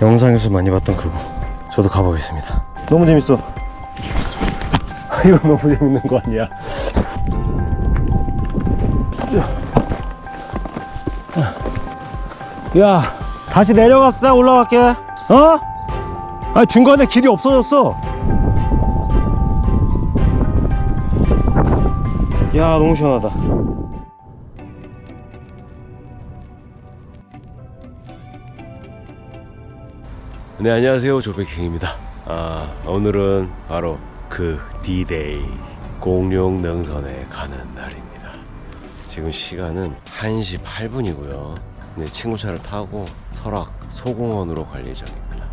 영상에서 많이 봤던 그거. 저도 가보겠습니다. 너무 재밌어. 이거 너무 재밌는 거 아니야? 야 다시 내려갔다 올라갈게. 어? 아 중간에 길이 없어졌어. 야 너무 시원하다 네 안녕하세요. 조백행입니다. 아 오늘은 바로 그 D-Day 공룡 능선에 가는 날입니다. 지금 시간은 1시 8분이고요. 네, 친구 차를 타고 설악 소공원으로 갈 예정입니다.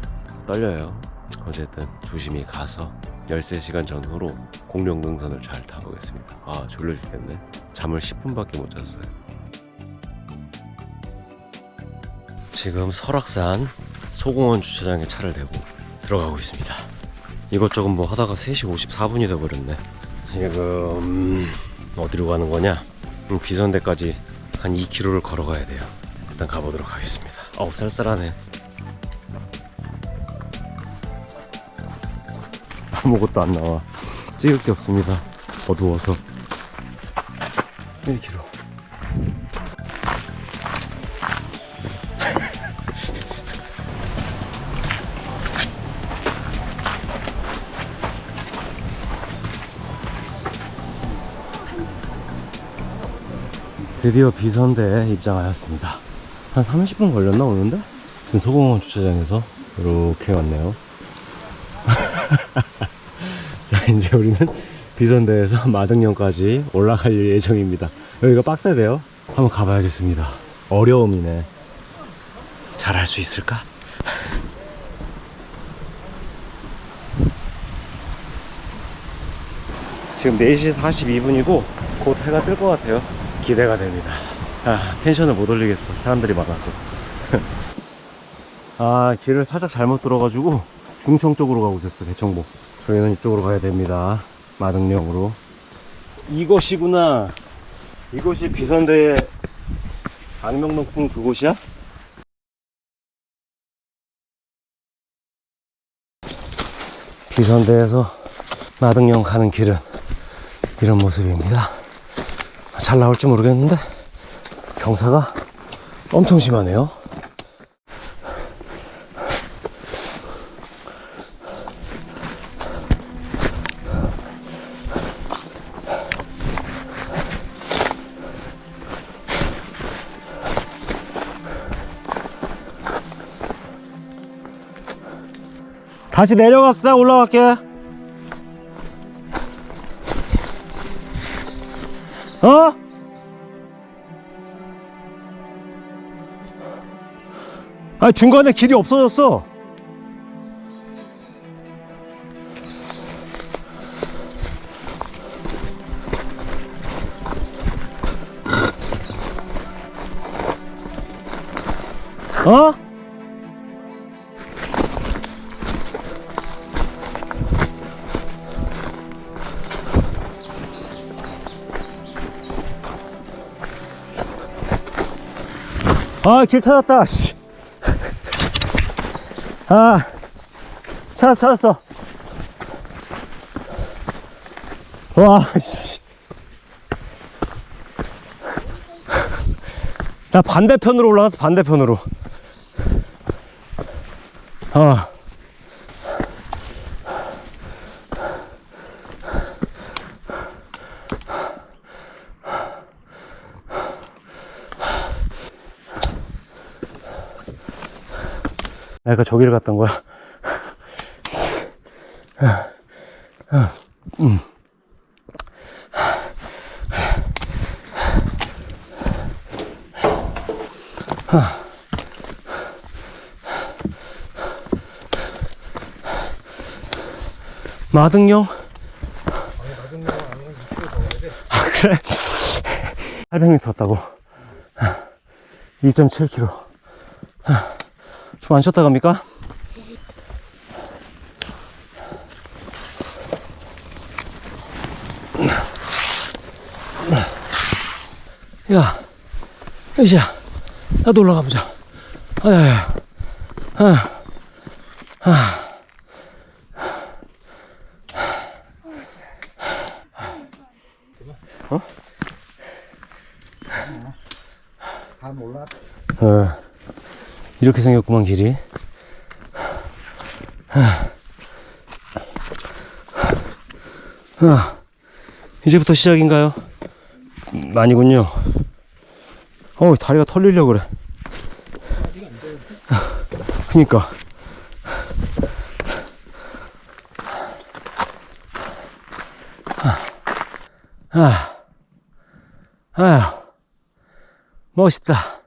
떨려요. 어쨌든 조심히 가서 13시간 전후로 공룡 능선을 잘 타보겠습니다. 아 졸려 죽겠네. 잠을 10분밖에 못 잤어요. 지금 설악산 소공원 주차장에 차를 대고 들어가고 있습니다. 이것저것 뭐 하다가 3시 54분이 돼버렸네. 지금 어디로 가는 거냐? 음, 비선대까지 한 2km를 걸어가야 돼요. 일단 가보도록 하겠습니다. 어우 쌀쌀하네. 아무것도 안 나와. 찍을 게 없습니다. 어두워서. 1km. 드디어 비선대에 입장하였습니다. 한 30분 걸렸나 오는데? 지금 소공원 주차장에서 이렇게 왔네요. 자 이제 우리는 비선대에서 마등령까지 올라갈 예정입니다. 여기가 빡세대요. 한번 가봐야겠습니다. 어려움이네. 잘할 수 있을까? 지금 4시 42분이고 곧 해가 뜰 것 같아요. 기대가 됩니다. 아, 텐션을 못 올리겠어. 사람들이 많아서. 아, 길을 살짝 잘못 들어가지고 중청 쪽으로 가고 있었어, 대청보. 저희는 이쪽으로 가야 됩니다. 마등령으로. 이것이구나. 이곳이 비선대의 악명높은 그곳이야? 비선대에서 마등령 가는 길은 이런 모습입니다. 잘 나올지 모르겠는데 경사가 엄청 심하네요. 다시 내려갔다 올라갈게. 어? 아 중간에 길이 없어졌어. 어? 아, 길 찾았다, 씨. 아, 찾았어, 찾았어. 와, 씨. 나 반대편으로 올라가서 반대편으로. 어. 내가 저기를 갔던 거야. 마등령? 아, 그래? 800m 왔다고. 2.7km. 좀 안 쉬었다 갑니까? 야, 으쌰, 나도 올라가 보자. 아야야, 아, 다 몰라. 어, 이렇게 생겼구만 길이. 아, 이제부터 시작인가요? 음, 아니군요. 어, 다리가 털리려고 그래. 그니까. 아, 아휴, 멋있다.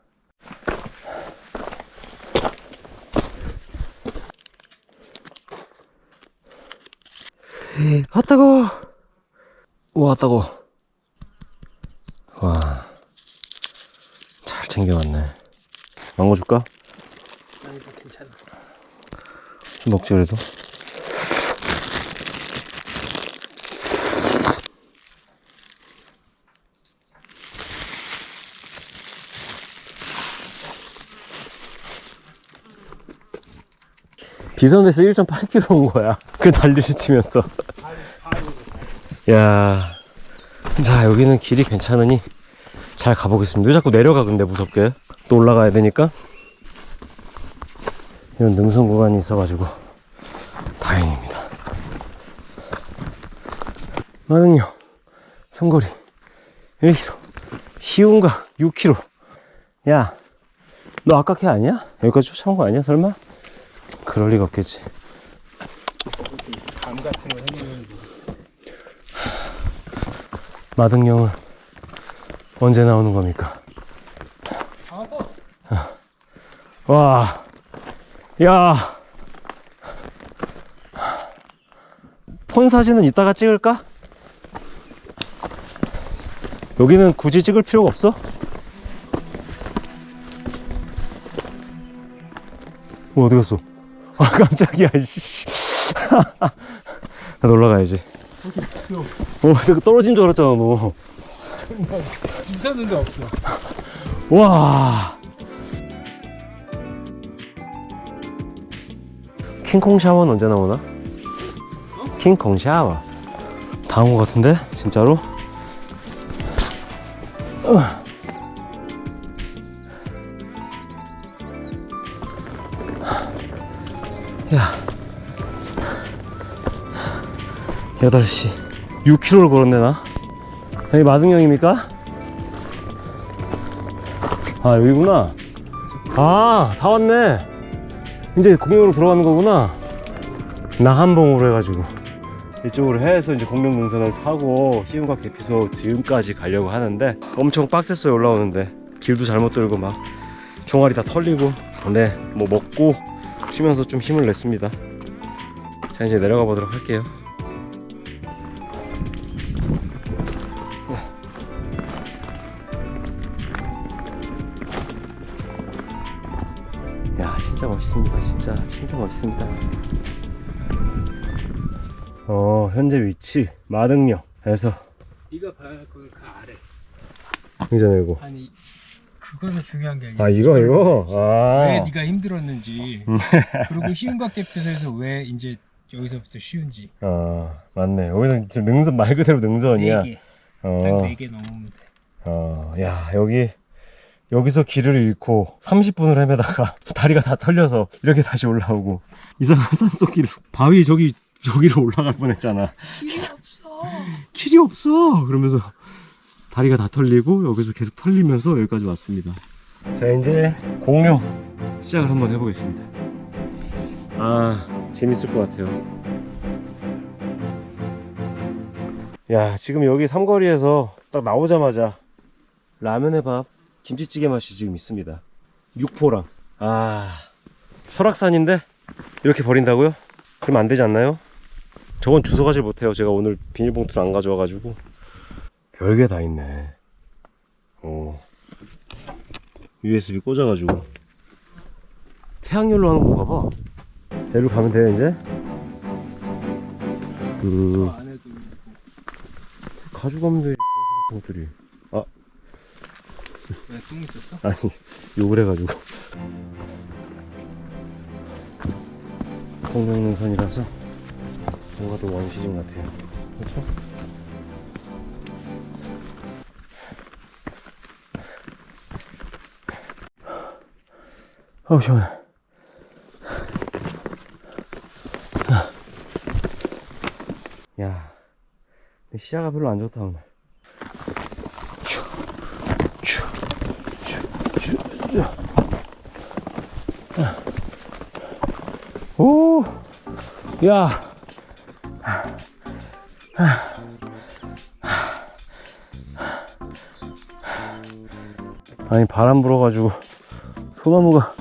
왔다고 왔다고. 와. 잘 챙겨왔네. 망고 줄까? 아니다 괜찮아. 좀 먹지 그래도? 비선에서 1.8km 온 거야. 그 난리를 치면서. 야, 자 여기는 길이 괜찮으니 잘 가보겠습니다. 왜 자꾸 내려가 근데 무섭게 또 올라가야 되니까 이런 능선 구간이 있어가지고 다행입니다. 마능령 삼거리 1km, 시운각 6km. 야, 너 아까 걔 아니야? 여기까지 쫓아온 거 아니야? 설마? 그럴 리가 없겠지. 감 같은 거. 마등령은 언제 나오는 겁니까? 와, 야. 폰 사진은 이따가 찍을까? 여기는 굳이 찍을 필요가 없어? 어, 어디 갔어? 아, 깜짝이야, 씨. 나 올라가야지. 거기 있어. 어, 내가 떨어진 줄 알았잖아, 너. 있었는데 없어. 와. 킹콩 샤워는 언제 나오나? 킹콩 샤워. 다온 것 같은데? 진짜로? 8시. 6km를 걸었네, 나. 여기 마등령입니까? 아 여기구나. 아 다 왔네. 이제 공룡으로 들어가는 거구나. 나한봉으로 해가지고. 이쪽으로 해서 이제 공룡능선을 타고 희운각 대피소 지금까지 가려고 하는데 엄청 빡셌어요 올라오는데. 길도 잘못 들고 막 종아리 다 털리고. 근데 뭐 먹고 쉬면서 좀 힘을 냈습니다. 자 이제 내려가 보도록 할게요 현재 위치 마등령에서 네가 봐야 그, 그 아래. 굉장히 이거. 아니 그거는 중요한 게 아니야. 아 이거 이거? 왜 아. 네가 힘들었는지. 그리고 희운각 대표에서 왜 이제 여기서부터 쉬운지. 아, 맞네. 여기는 지금 능선 말 그대로 능선이야. 네 개. 어, 딱네개 넘으면 돼. 어, 야 여기 여기서 길을 잃고 30분을 헤매다가 다리가 다 털려서 이렇게 다시 올라오고. 이상한 산속길 바위 저기 저기로 올라갈 뻔했잖아. 길이 없어. 길이 없어. 그러면서 다리가 다 털리고 여기서 계속 털리면서 여기까지 왔습니다. 자 이제 공룡 시작을 한번 해보겠습니다. 아 재밌을 것 같아요. 야 지금 여기 삼거리에서 딱 나오자마자 라면의 밥 김치찌개 맛이 지금 있습니다. 육포랑. 아 설악산인데 이렇게 버린다고요? 그럼 안 되지 않나요? 저건 주워 가질 못해요. 제가 오늘 비닐봉투를 안 가져와가지고. 별게 다 있네. 오. USB 꽂아가지고. 태양열로 하는 건가 봐. 자, 이리로 가면 돼요, 이제? 있고. 가져가면 되지, 병신 같은 것들이. 아, 왜똥 있었어? 아니, 욕을 해가지고. 공룡 능선이라서 뭔가 더 원시집 같아요. 그렇죠? 어우 시원해. 야, 시야가 별로 안 좋다 오늘. 오, 야. 아니 바람 불어가지고 소나무가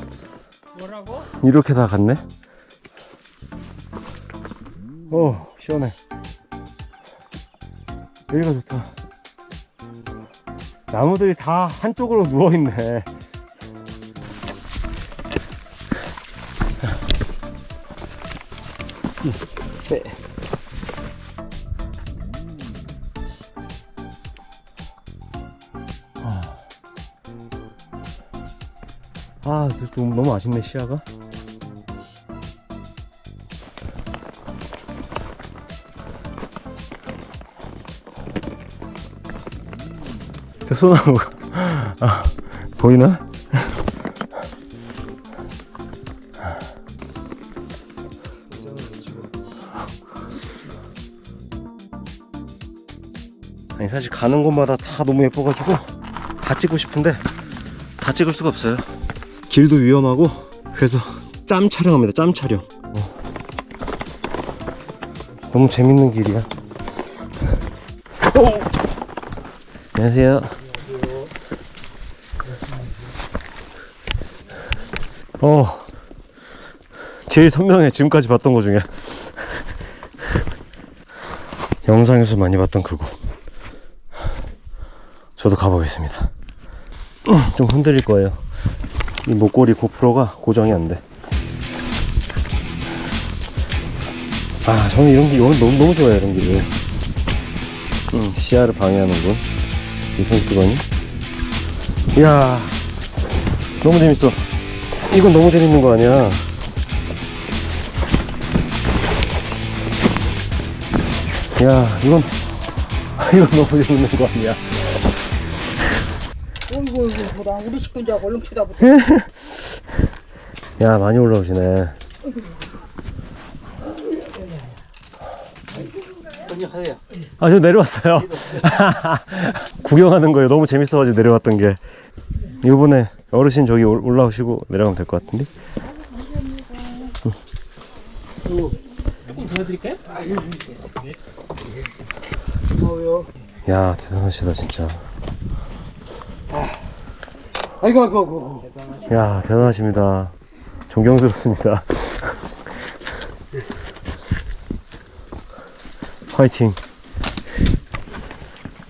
뭐라고? 이렇게 다 갔네. 어 시원해. 여기가 좋다. 나무들이 다 한쪽으로 누워 있네. 네. 좀 너무 아쉽네 시야가. 저 소나무가 아, 보이나? 아니 사실 가는 곳마다 다 너무 예뻐가지고 다 찍고 싶은데 다 찍을 수가 없어요. 길도 위험하고 그래서 짬 촬영합니다. 짬 촬영. 어. 너무 재밌는 길이야. 오! 안녕하세요. 어, 제일 선명해. 지금까지 봤던 것 중에. 영상에서 많이 봤던 그곳. 저도 가보겠습니다. 좀 흔들릴 거예요. 이 목걸이 고프로가 고정이 안 돼. 아, 저는 이런 길, 너무, 너무 좋아요, 이런 길을. 응, 시야를 방해하는군. 이 손수건이. 이야, 너무 재밌어. 이건 너무 재밌는 거 아니야. 야, 이건, 이건 너무 재밌는 거 아니야. 뭐다 우리 식구 이제 얼른 쳐다보다 야, 많이 올라오시네. 아, 저 내려왔어요. 구경하는 거예요. 너무 재밌어가지고 내려왔던 게. 이번에 어르신 저기 올- 올라오시고 내려가면 될 것 같은데? 조금? 야, 대단하시다, 진짜. 아 이고 아이고 아이고 야, 대단하십니다. 존경스럽습니다. 화이팅.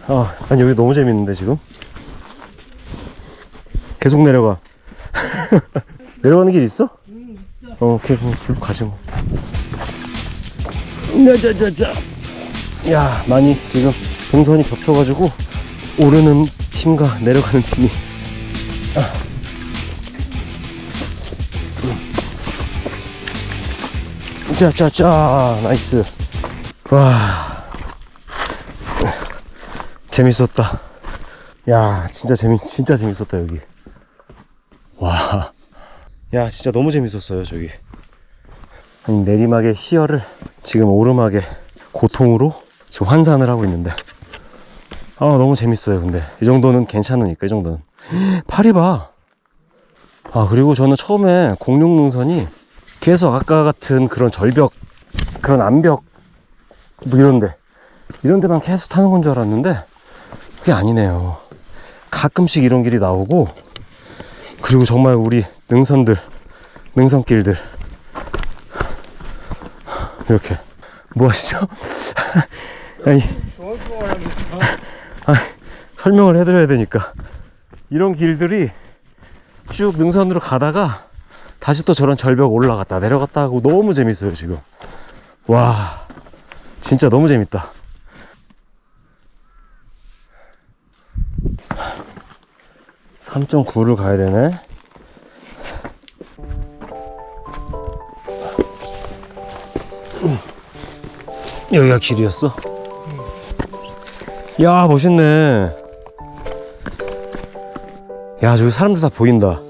아, 아니, 여기 너무 재밌는데, 지금? 계속 내려가. 내려가는 길 있어? 어, 오케이, 그럼 쭉 가지 뭐. 자자자자. 야, 많이 지금 동선이 겹쳐가지고 오르는 팀과 내려가는 팀이 짜짜짜 나이스. 와. 재밌었다. 야 진짜 재미 진짜 재밌었다 여기. 와 야 진짜 너무 재밌었어요 저기. 아니 내리막의 희열을 지금 오르막의 고통으로 지금 환산을 하고 있는데. 아 너무 재밌어요 근데. 이 정도는 괜찮으니까 이 정도는 팔이 봐 아, 그리고 저는 처음에 공룡 능선이 계속 아까 같은 그런 절벽, 그런 암벽, 뭐 이런데, 이런 데만 계속 타는 건 줄 알았는데, 그게 아니네요. 가끔씩 이런 길이 나오고, 그리고 정말 우리 능선들, 능선길들, 이렇게, 뭐 하시죠? 아니, 있어. 설명을 해드려야 되니까. 이런 길들이 쭉 능선으로 가다가 다시 또 저런 절벽 올라갔다 내려갔다 하고 너무 재밌어요, 지금. 와, 진짜 너무 재밌다. (3.9를) 가야 되네 여기가 길이었어? 야 멋있네 야 저기 사람들 다 보인다.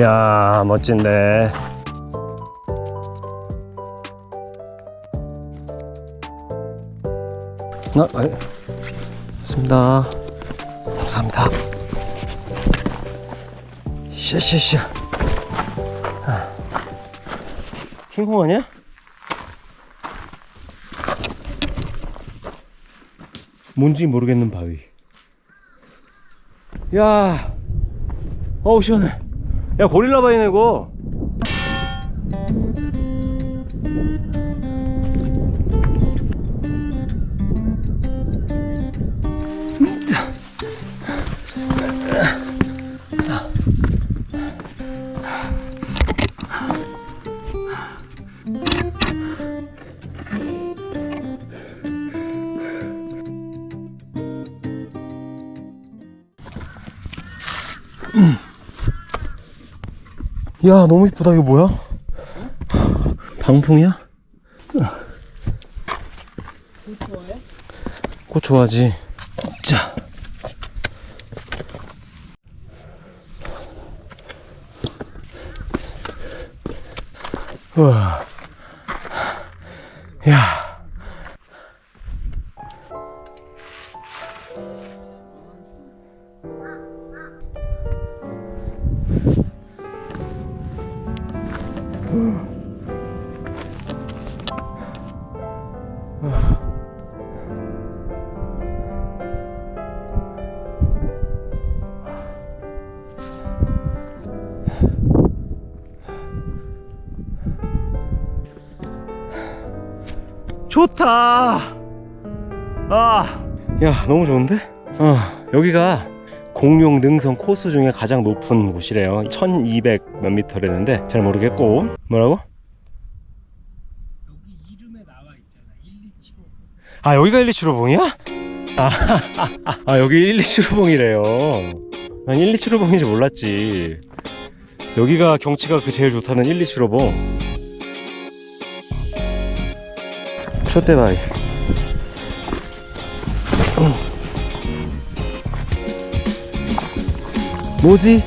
야 멋진데. 아, 아, 있습니다. 감사합니다. 샤샤샤. 킹콩 아니야? 뭔지 모르겠는 바위. 야 어우 시원해. 야 고릴라 바위네 이거 야 너무 이쁘다 이거 뭐야? 방풍이야? 꽃 좋아해? 꽃 좋아하지 자 우와 좋다. 아, 야, 너무 좋은데? 어, 여기가 공룡 능선 코스 중에 가장 높은 곳이래요. 1200 몇 미터라는데 잘 모르겠고. 뭐라고? 여기 이름에 나와 있잖아. 127호. 아, 여기가 127호봉이야? 아, 아, 여기 127호봉이래요. 난 127호봉인지 몰랐지. 여기가 경치가 그 제일 좋다는 127호봉. 촛대바위. 뭐지?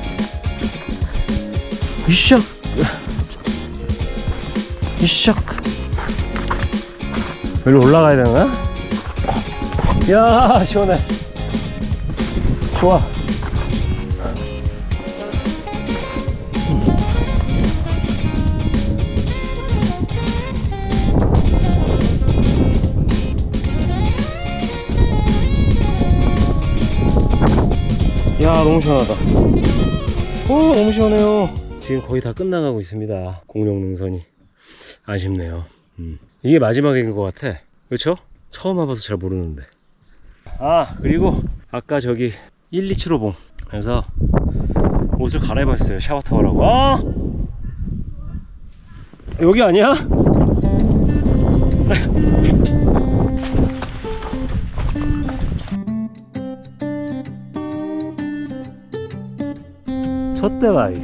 이샥 이샥 여기로 올라가야 되는 거야? 야 시원해 좋아 너무 시원하다. 오 너무 시원해요. 지금 거의 다 끝나가고 있습니다. 공룡 능선이. 아쉽네요. 음. 이게 마지막인 것 같아. 그렇죠? 처음 와봐서 잘 모르는데. 아 그리고 아까 저기 1275봉. 그래서 옷을 갈아입었어요. 샤워 타워라고. 아! 여기 아니야? 첫대바위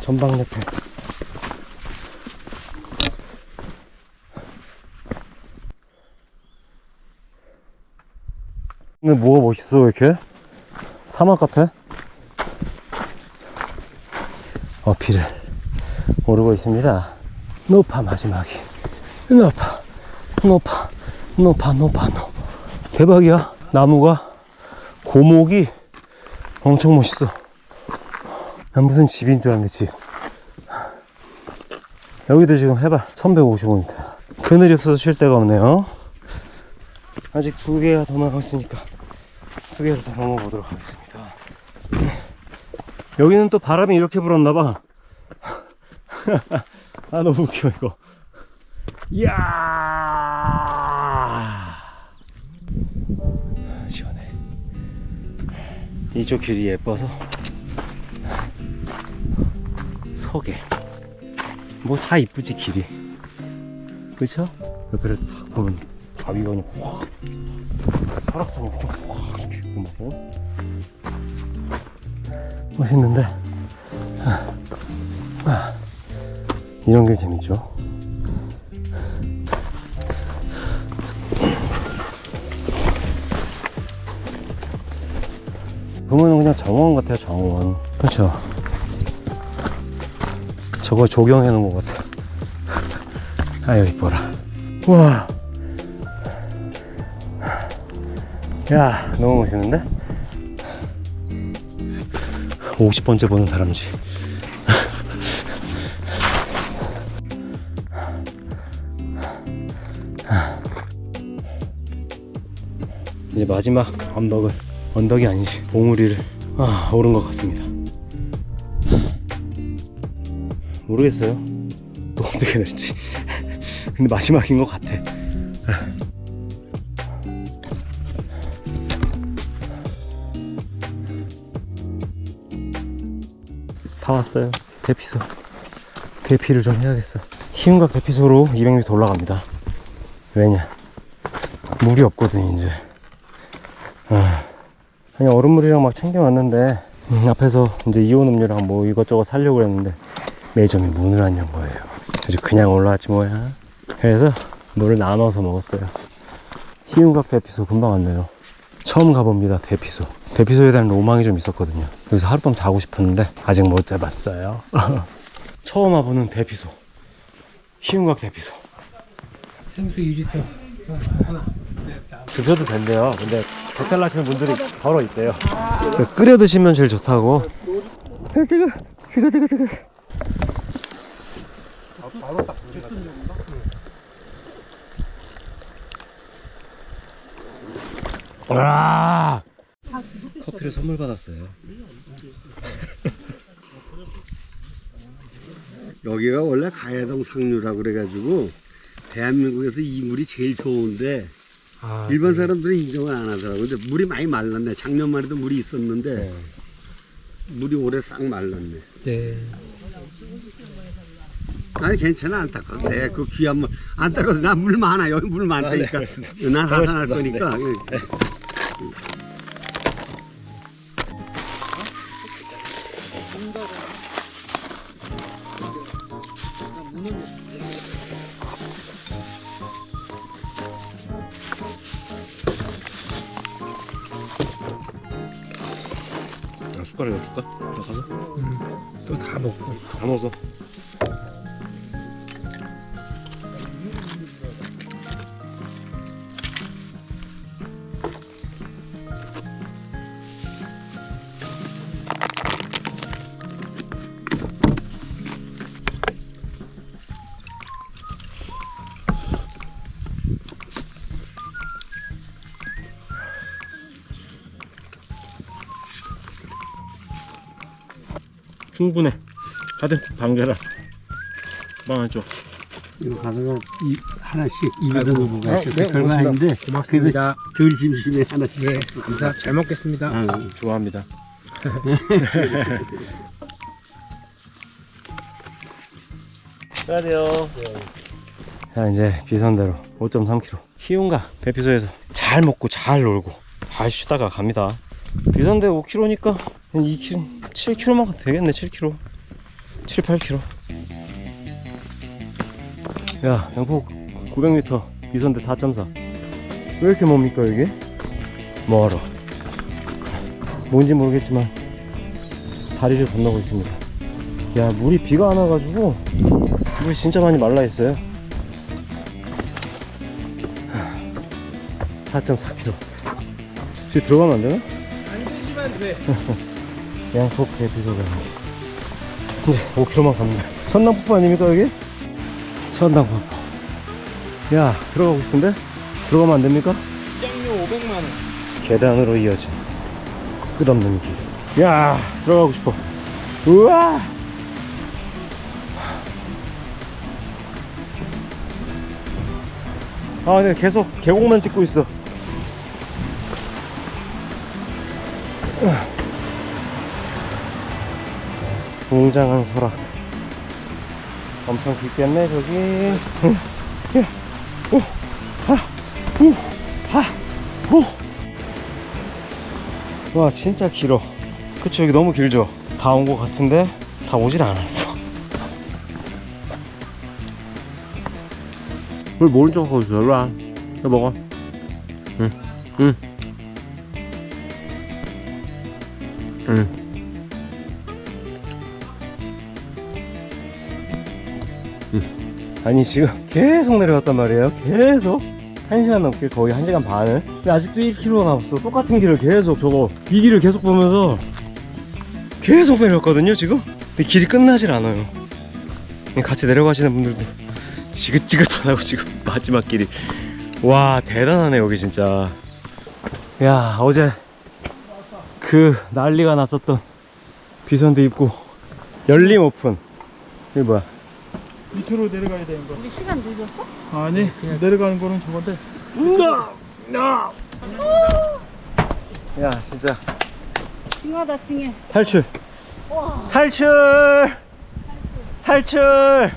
전방레페 근데 뭐가 멋있어 왜 이렇게? 사막 같아? 어필을 오르고 있습니다. 높아 마지막이. 높아 높아 높아 높아 높 대박이야. 나무가 고목이 엄청 멋있어 난 무슨 집인 줄 알았는데 집 여기도 지금 해발 1155m 그늘이 없어서 쉴 데가 없네요 아직 두 개가 더 남았으니까 두 개를 더 넘어보도록 하겠습니다. 여기는 또 바람이 이렇게 불었나봐. 아, 너무 웃겨, 이거. 이야! 이쪽 길이 예뻐서 서게. 뭐다 이쁘지, 길이. 그쵸? 옆에를 탁 보면 그냥 확 설악산이 확 이렇게 보고 멋있는데 아, 아, 이런 게 재밌죠. 보면 그냥 정원 같아요 정원. 그렇죠. 저거 조경해 놓은 것 같아. 아유 이뻐라. 우와. 야 너무 멋있는데? 50번째 보는 다람쥐 이제 마지막 언덕을 언덕이 아니지. 봉우리를 아, 오른 것 같습니다. 모르겠어요. 또 어떻게 될지. 근데 마지막인 것 같아. 다 왔어요. 대피소. 대피를 좀 해야겠어. 희운각 대피소로 200m 올라갑니다. 왜냐? 물이 없거든 이제. 아, 그냥 얼음물이랑 막 챙겨왔는데 음, 앞에서 이제 이온 음료랑 뭐 이것저것 사려고 했는데 매점이 문을 안 연 거예요. 그래서 그냥 올라왔지 뭐야. 그래서 물을 나눠서 먹었어요. 희운각 대피소 금방 왔네요 처음 가봅니다 대피소. 대피소에 대한 로망이 좀 있었거든요. 여기서 하룻밤 자고 싶었는데 아직 못 잡았어요. 처음 와보는 대피소. 희운각 대피소. 생수 2리터 하나. 드셔도 된대요. 근데 배탈 나시는 분들이 더러 있대요. 그래서 끓여 드시면 제일 좋다고. 뜨거, 뜨거, 뜨거, 뜨거. 와! 커피를 선물 받았어요. 여기가 원래 가야동 상류라고 그래가지고 대한민국에서 이 물이 제일 좋은데 아, 일반 사람들은 인정을 안 하더라고. 근데 물이 많이 말랐네. 작년만 해도 물이 있었는데 물이 올해 싹 말랐네. 네. 아니 괜찮아 안 닦아도 돼. 그 귀한 물안 닦아도 나물 많아. 여기 물 많다니까. 난 하산할 거니까. 숟 충분해. 하여튼 반개라. 망하죠. 이거 가다가 이 하나씩 입에다 아, 있어. 네, 별거 고맙습니다. 아닌데 고맙습니다. 그래도 덜 심심해 하나씩. 예, 감사. 잘 먹겠습니다. 아, 좋아합니다. 가야 돼요. 자 이제 비선대로 5.3km 희운가 대피소에서 잘 먹고 잘 놀고 잘 쉬다가 갑니다. 비선대 5km니까 한 2km, 7km만 되겠네 7km, 7, 8km. 야 양폭 900m 비선대 4.4. 왜 이렇게 멉니까 이게? 멀어. 뭔지 모르겠지만 다리를 건너고 있습니다. 야 물이 비가 안 와가지고 물이 진짜 많이 말라 있어요. 4.4km. 지금 들어가면 안 되나? 안 드시면 돼. 양폭 대피소가 이제 5km만 갑니다. 천당폭포 아닙니까 여기? 천당폭포. 야 들어가고 싶은데 들어가면 안 됩니까? 입장료 500만 원. 계단으로 이어진 끝없는 길. 야, 들어가고 싶어. 우와! 아, 내가 계속 계곡만 찍고 있어. 웅장한 설악. 엄청 깊겠네, 저기. 와 진짜 길어. 그쵸 여기 너무 길죠. 다 온 것 같은데 다 오질 않았어. 물 모른 척 하고 있어. 일로 와. 이거 먹어. 응, 응, 응. 아니 지금 계속 내려갔단 말이에요. 계속 1시간 넘게 거의 1시간 반을. 근데 아직도 1km 남았어. 똑같은 길을 계속 저거 이 길을 계속 보면서 계속 내려갔거든요 지금? 근데 길이 끝나질 않아요. 같이 내려가시는 분들도 지긋지긋하다고 지금 마지막 길이. 와 대단하네 여기 진짜. 야 어제 그 난리가 났었던 비선대 입구. 열림 오픈. 이게 뭐야 밑으로 내려가야 되는 거. 우리 시간 늦었어? 아니 내려가는 거는 저건데. 야 진짜. 징하다 징해. 탈출. 와. 탈출! 탈출!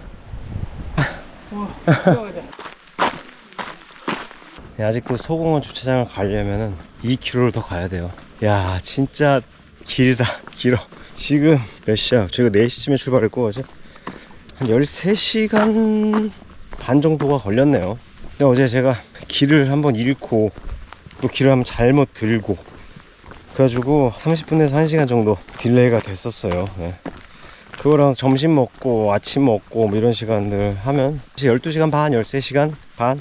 야, 아직도 소공원 주차장을 가려면은 2km를 더 가야 돼요. 야 진짜 길다 길어. 지금 몇 시야? 저희가 4시쯤에 출발했고 어제 한 13시간 반 정도가 걸렸네요 근데 어제 제가 길을 한번 잃고 또 길을 한번 잘못 들고 그래가지고 30분에서 1시간 정도 딜레이가 됐었어요. 네. 그거랑 점심 먹고 아침 먹고 뭐 이런 시간들 하면 12시간 반, 13시간 반,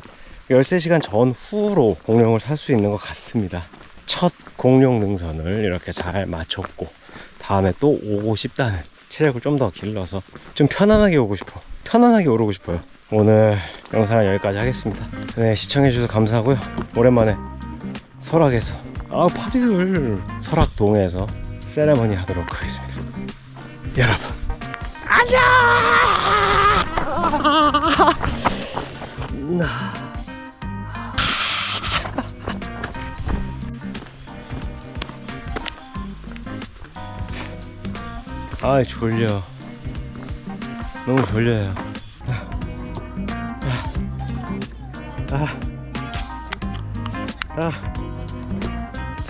13시간 전후로 공룡을 살 수 있는 것 같습니다. 첫 공룡 능선을 이렇게 잘 마쳤고 다음에 또 오고 싶다는 체력을 좀 더 길러서 좀 편안하게 오고 싶어. 편안하게 오르고 싶어요. 오늘 영상은 여기까지 하겠습니다. 네, 시청해주셔서 감사하고요. 오랜만에 설악에서 아 파리를 설악동에서 세레머니 하도록 하겠습니다 여러분 안녕 아 졸려. 너무 졸려요. 아, 아, 아.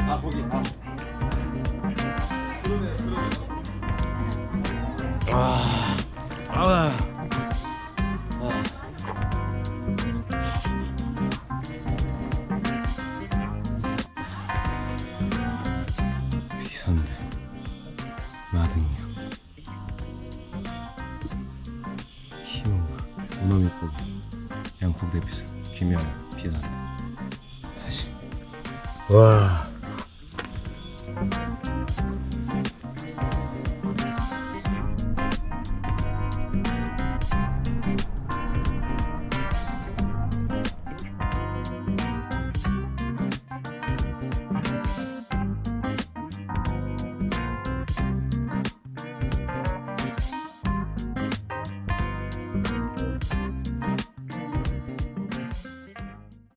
아,